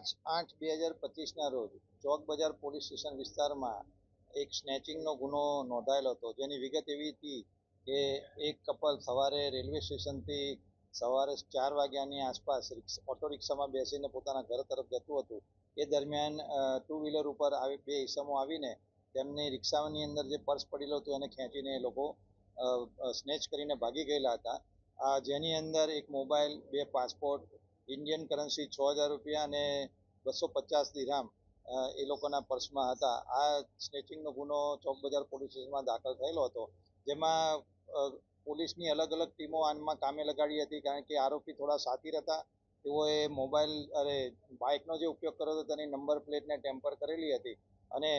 પાંચ આઠ બે હજાર પચીસના રોજ ચોક બજાર પોલીસ સ્ટેશન વિસ્તારમાં એક સ્નેચિંગનો ગુનો નોંધાયેલો હતો. જેની વિગત એવી હતી કે એક કપલ સવારે રેલવે સ્ટેશનથી સવારે ચાર વાગ્યાની આસપાસ ઓટો રિક્ષામાં બેસીને પોતાના ઘર તરફ જતું હતું. એ દરમિયાન ટુ વ્હીલર ઉપર આવી બે ઈસમો આવીને તેમની રિક્ષાની અંદર જે પર્સ પડેલું હતું એને ખેંચીને એ લોકો સ્નેચ કરીને ભાગી ગયેલા હતા. આ જેની અંદર એક મોબાઈલ, બે પાસપોર્ટ, ઇન્ડિયન કરન્સી છ હજાર રૂપિયા અને બસો પચાસ દિરામ એ લોકોના પર્સમાં હતા. આ સ્નેચિંગનો ગુનો ચોક બજાર પોલીસ સ્ટેશનમાં દાખલ થયેલો હતો, જેમાં પોલીસની અલગ અલગ ટીમો આનમાં કામે લગાડી હતી, કારણ કે આરોપી થોડા સાતીર હતા. તેઓએ મોબાઈલ, અરે, બાઇકનો જે ઉપયોગ કર્યો હતો, તેની નંબર પ્લેટને ટેમ્પર કરેલી હતી. અને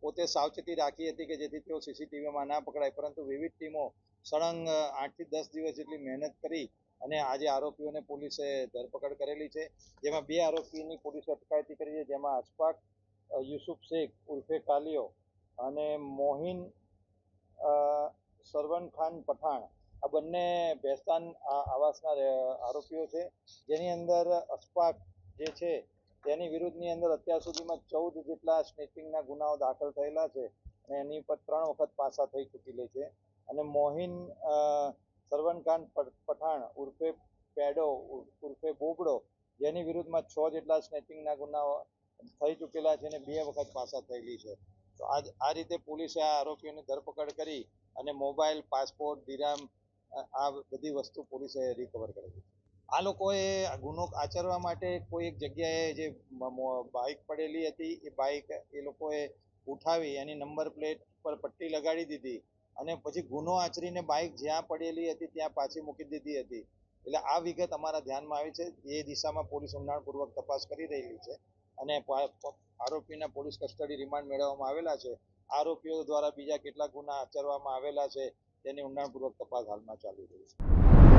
પોતે સાવચેતી રાખી હતી કે જેથી તેઓ સીસીટીવીમાં ના પકડાય. પરંતુ વિવિધ ટીમો સળંગ આઠથી દસ દિવસ જેટલી મહેનત કરી અને આજે આરોપીઓને પોલીસે ધરપકડ કરેલી છે, જેમાં બે આરોપીની પોલીસે અટકાયતી કરી છે, જેમાં અશફાક યુસુફ શેખ ઉર્ફે કાલિયો અને મોહિન સરવન ખાન પઠાણ. આ બંને ભેસ્તાન આવાસના આરોપીઓ છે. જેની અંદર અશફાક જે છે, તેની વિરુદ્ધની અંદર અત્યાર સુધીમાં ચૌદ જેટલા સ્નેચિંગના ગુનાઓ દાખલ થયેલા છે અને એની પર ત્રણ વખત પાસા થઈ ચૂકેલી છે. અને મોહિન અ, સરવન ખાન પઠાણ ઉર્ફે પેડો ઉર્ફે બોબડો જેની વિરુદ્ધમાં છ જેટલા સ્નેચિંગના ગુનાઓ થઈ ચૂકેલા છે અને બે વખત પાસા થયેલી છે. તો આજ આ રીતે પોલીસે આ આરોપીઓની ધરપકડ કરી અને મોબાઈલ પાસપોર્ટ દિરામ આ બધી વસ્તુ પોલીસે રિકવર કરેલી આ લોકોએ ગુનો આચરવા માટે કોઈ એક જગ્યાએ જે બાઇક પડેલી હતી એ બાઇક એ લોકોએ ઉઠાવી એની નંબર પ્લેટ પર પટ્ટી લગાડી દીધી અને પછી ગુનો આચરીને બાઇક જ્યાં પડેલી હતી ત્યાં પાછી મૂકી દીધી હતી. એટલે આ વિગત અમારા ધ્યાનમાં આવી છે. એ દિશામાં પોલીસ ઊંડાણપૂર્વક તપાસ કરી રહેલી છે અને આરોપીના પોલીસ કસ્ટડી રિમાન્ડ મેળવવામાં આવેલા છે. આરોપીઓ દ્વારા બીજા કેટલા ગુના આચરવામાં આવેલા છે. તેની ઊંડાણપૂર્વક તપાસ હાલમાં ચાલી રહી છે.